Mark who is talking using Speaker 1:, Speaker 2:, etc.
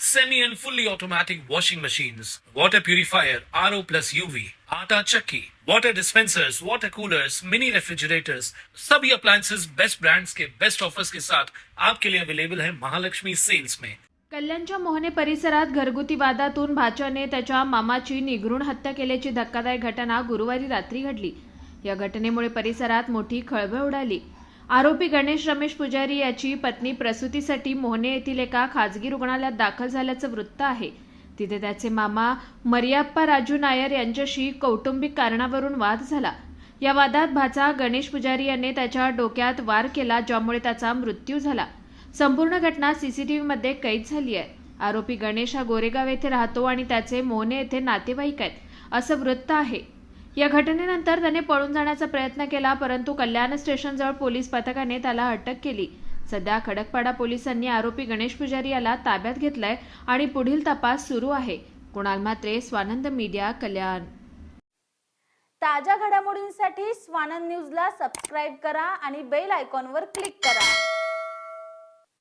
Speaker 1: semi and fully automatic washing machines, water purifier, RO plus UV, आटा चक्की, water dispensers, water coolers, mini refrigerators, सभी appliances best brands के best offers के साथ आपके लिए अवेलेबल है महालक्ष्मी सेल्स में
Speaker 2: कल्याणच्या मोहने परिसरात घरगुती वादातून भाच्याने त्याच्या मामाची निघृण हत्या केल्याची धक्कादायक घटना गुरुवारी रात्री घडली. या घटनेमुळे परिसरात मोठी खळबळ उडाली. आरोपी गणेश रमेश पुजारी याची पत्नी प्रसूतीसाठी मोहने येथील एका खाजगी रुग्णालयात दाखल झाल्याचं वृत्त आहे. तिथे त्याचे मामा मरियाप्पा राजू नायर यांच्याशी कौटुंबिक कारणावरून वाद झाला. या वादात भाचा गणेश पुजारी याने त्याच्या डोक्यात वार केला ज्यामुळे त्याचा मृत्यू झाला. संपूर्ण घटना सीसीटीव्हीमध्ये कैद झाली आहे. आरोपी गणेश हा गोरेगाव येथे राहतो आणि त्याचे मोहने येथे नातेवाईक आहेत असं वृत्त आहे. या घटनेनंतर त्याने पळून जाण्याचा प्रयत्न केला परंतु कल्याण स्टेशनजवळ पोलीस पथकाने त्याला अटक केली. सध्या खडकपाडा पोलिसांनी आरोपी गणेश पुजारी याला ताब्यात घेतलाय आणि पुढील तपास सुरू आहे. कुणाल मात्रे स्वानंद मीडिया कल्याण.
Speaker 3: ताज्या घडामोडींसाठी स्वानंद न्यूजला सबस्क्राईब करा आणि बेल आयकॉनवर क्लिक करा.